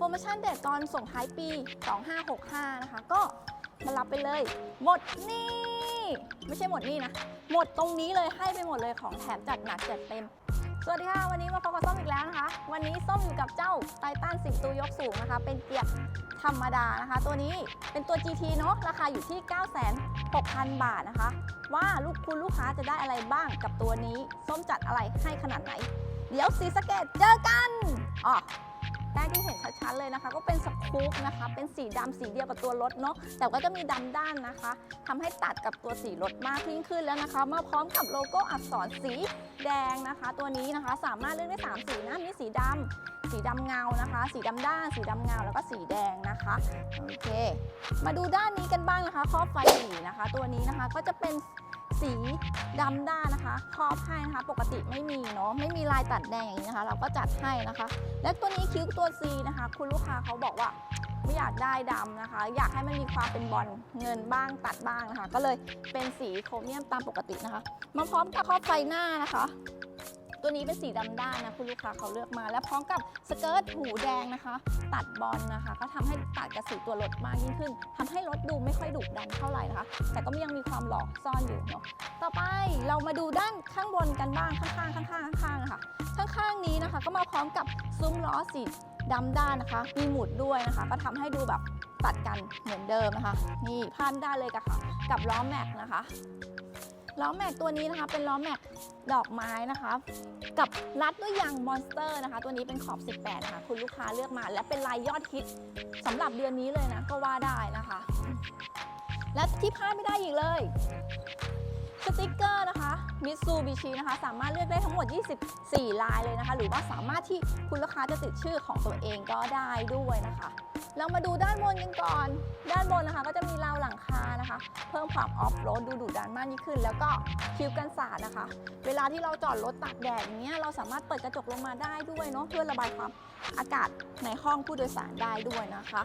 โปรโมชั่นเด็ดตอนส่งท้ายปี 2565 นะคะ ก็มารับไปเลย หมดนี่ ไม่ใช่หมดนี่นะ หมดตรงนี้เลยให้ไปหมดเลยของแถมจัดหนักจัดเต็ม สวัสดีค่ะ วันนี้มาพบกับส้มอีกแล้วนะคะ วันนี้ส้มอยู่กับเจ้าไททัน10 ตัวยกสูงนะคะ เป็นเกียร์ธรรมดานะคะ ตัวนี้เป็นตัว GT เนอะราคาอยู่ที่ 9,600 บาทนะคะ ว่าลูกคุณลูกค้าจะได้อะไรบ้างกับตัวนี้ ส้มจัดอะไรให้ขนาดไหน เดี๋ยวสีสเกตเจอกันอ๋อ แรกที่เห็นชัดๆเลยนะคะ ก็เป็นสกู๊ปนะคะ เป็นสีดำสีเดียวกับตัวรถเนาะแต่ก็จะมีดำด้านนะคะทำให้ตัดกับตัวสีรถมากยิ่งขึ้นแล้วนะคะ มาพร้อมกับโลโก้อักษรสีแดงนะคะ ตัวนี้นะคะสามารถเลือกได้ 3 สีนะมีสีดำสีดำเงานะคะ สีดำด้าน สีดำเงาแล้วก็สีแดงนะคะโอเค มาดูด้านนี้กันบ้างนะคะครอบไฟสีนะคะ ตัวนี้นะคะก็จะเป็น สีดำด้านนะคะครอบให้นะคะ ปกติไม่มีเนาะไม่มีลายตัดแดงอย่างนี้นะคะ เราก็จัดให้นะคะ และตัวนี้คิ้วตัว C นะคะ คุณลูกค้าเขาบอกว่าไม่อยากได้ดำนะคะ อยากให้มันมีความเป็นบอลเงินบ้างตัดบ้างนะคะ ก็เลยเป็นสีโครเมียมตามปกตินะคะ มาพร้อมกับครอบไฟหน้านะคะ ตัวนี้เป็นสีดำด้านนะคุณลูกค้าเขาเลือกมา และพร้อมกับสเกิร์ตหูแดงนะคะ ตัดบอลนะคะ ก็ทำให้ตัดกับสีตัวรถมากยิ่งขึ้นทำให้รถดูไม่ค่อยดุดันเท่าไหร่นะคะ แต่ก็ยังมีความหล่อซ่อนอยู่เนาะต่อไปเรามาดูด้านข้างบนกันบ้างข้างๆข้างๆข้างๆนะคะข้างๆนี้นะคะ ก็มาพร้อมกับซุ้มล้อสีดำด้านนะคะ มีหมุดด้วยนะคะ ก็ทำให้ดูแบบตัดกันเหมือนเดิมนะคะ นี่พันได้เลยกับค่ะ กับล้อแม็กนะคะ ล้อแม็กตัวนี้นะคะ เป็นล้อแม็กดอกไม้นะคะ กับรัดด้วยยางมอนสเตอร์นะคะ ตัวนี้เป็นขอบ 18 นะคะ คุณลูกค้าเลือกมา และเป็นลายยอดฮิตสำหรับเดือนนี้เลยนะ ก็ว่าได้นะคะ และที่พลาดไม่ได้อีกเลยสติกเกอร์นะคะมิตซูบิชินะคะ สามารถเลือกได้ทั้งหมด 24 ลายเลยนะคะ หรือว่าสามารถที่คุณลูกค้าจะติดชื่อของตัวเองก็ได้ด้วยนะคะ เรามาดูด้านบนกันก่อน ด้านบนนะคะก็จะมีราวหลังคานะคะ เพิ่มความออฟโรดดูดุดันมากยิ่งขึ้น แล้วก็คิวกันสาดนะคะ เวลาที่เราจอดรถตากแดดอย่างเงี้ยเราสามารถเปิดกระจกลงมาได้ด้วยเนาะเพื่อระบายความอากาศในห้องผู้โดยสารได้ด้วยนะคะ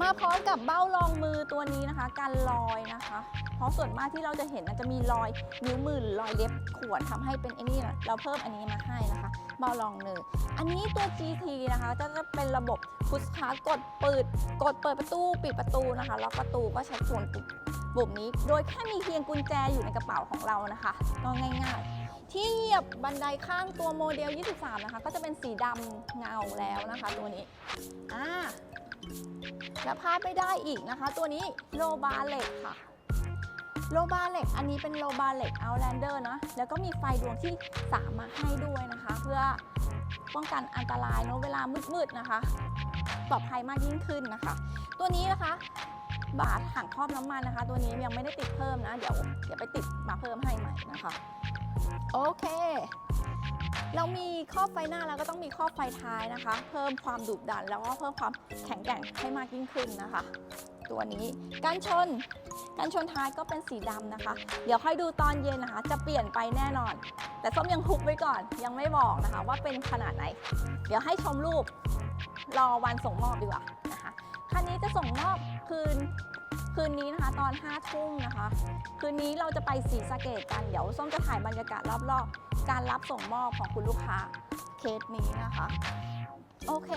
มาพร้อมกับเบ้ารองมือตัวนี้นะคะกันรอยนะคะ เพราะส่วนมากที่เราจะเห็นนะจะมีรอยนิ้วมือรอยเล็บขวดทำให้เป็นไอ้นี่เราเพิ่มอันนี้มาให้นะคะ บารองมืออันนี้ตัว GT นะคะจะจะเป็นระบบพุชคาร์กดเปิดกดเปิดประตูปิดประตูนะคะล็อกประตูก็ใช้ส่วนปุ่มปุ่มนี้ โดยแค่มีเพียงกุญแจอยู่ในกระเป๋าของเรานะคะก็ง่ายๆ ที่เหยียบบันไดข้างตัวโมเดล 23 นะคะ ก็จะเป็นสีดำเงาแล้วนะคะตัวนี้อ่าและพลาดไม่ได้อีกนะคะ ตัวนี้โลบาเล็กค่ะ โลบาเล็กอันนี้เป็นโลบาเล็กเอาแลนเดอร์นะแล้วก็มีไฟดวงที่3มาให้ด้วยนะคะ เพื่อป้องกันอันตรายเนอะเวลามืดๆนะคะปลอดภัยมากยิ่งขึ้นนะคะ ตัวนี้นะคะ บาทถังครอบน้ำมันนะคะ ตัวนี้ยังไม่ได้ติดเพิ่มนะ เดี๋ยวเดี๋ยวไปติดมาเพิ่มให้ใหม่นะคะ โอเค เรามีครอบไฟหน้าแล้วก็ต้องมีครอบไฟท้ายนะคะ เพิ่มความดุดันแล้วก็เพิ่มความแข็งแกร่งให้มากยิ่งขึ้นนะคะ ตัวนี้ การชน การชนท้ายก็เป็นสีดำนะคะ เดี๋ยวค่อยดูตอนเย็นนะคะ จะเปลี่ยนไปแน่นอน แต่ส้มยังทุกไว้ก่อนยังไม่บอกนะคะว่าเป็นขนาดไหน เดี๋ยวให้ชมรูปรอวันส่งมอบดีกว่านะคะคันนี้จะส่งมอบคืนคืนนี้นะคะตอน5ทุ่มนะคะ คืนนี้เราจะไปสีสะเกตกัน เดี๋ยวส้มจะถ่ายบรรยากาศรอบๆ การรับส่งมอบของคุณลูกค้าเคสนี้นะคะ โอเค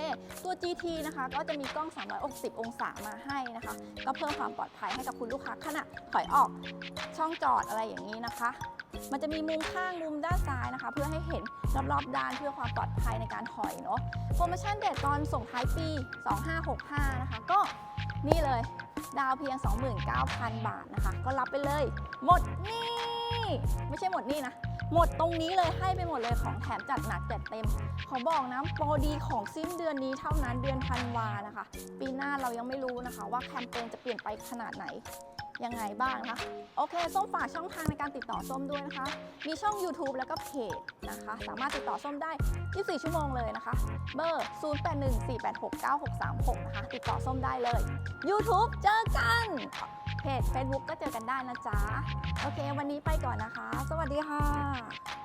ตัว GT นะคะก็จะมีกล้อง 360 องศามาให้นะคะ ก็เพิ่มความปลอดภัยให้กับคุณลูกค้าขณะถอยออกช่องจอดอะไรอย่างนี้นะคะ มันจะมีมุมข้างมุมด้านซ้ายนะคะ เพื่อให้เห็นรอบๆด้านเพื่อความปลอดภัยในการถอยเนาะโปรโมชั่นเด็ดตอนส่งท้ายปี 2565 นะคะ ก็นี่เลยดาวเพียง 29,000 บาทนะคะ ก็รับไปเลย หมดนี่ ไม่ใช่หมดนี่นะ หมดตรงนี้เลยให้ไปหมดเลยของแถมจัดหนักจัดเต็ม ขอบอกนะโปรดีของสิ้นเดือนนี้เท่านั้นเดือนธันวานะคะ ปีหน้าเรายังไม่รู้นะคะ ว่าแคมเปญจะเปลี่ยนไปขนาดไหนยังไงบ้างนะคะ โอเค ส้มฝากช่องทางในการติดต่อส้มด้วยนะคะ มีช่อง YouTube แล้วก็เพจนะคะ สามารถติดต่อส้มได้ 24 ชั่วโมงเลยนะคะ เบอร์ 0814869636 นะคะ ติดต่อส้มได้เลย YouTube เจอกัน เพจ Facebook ก็เจอกันได้นะจ๊ะ โอเค วันนี้ไปก่อนนะคะ สวัสดีค่ะ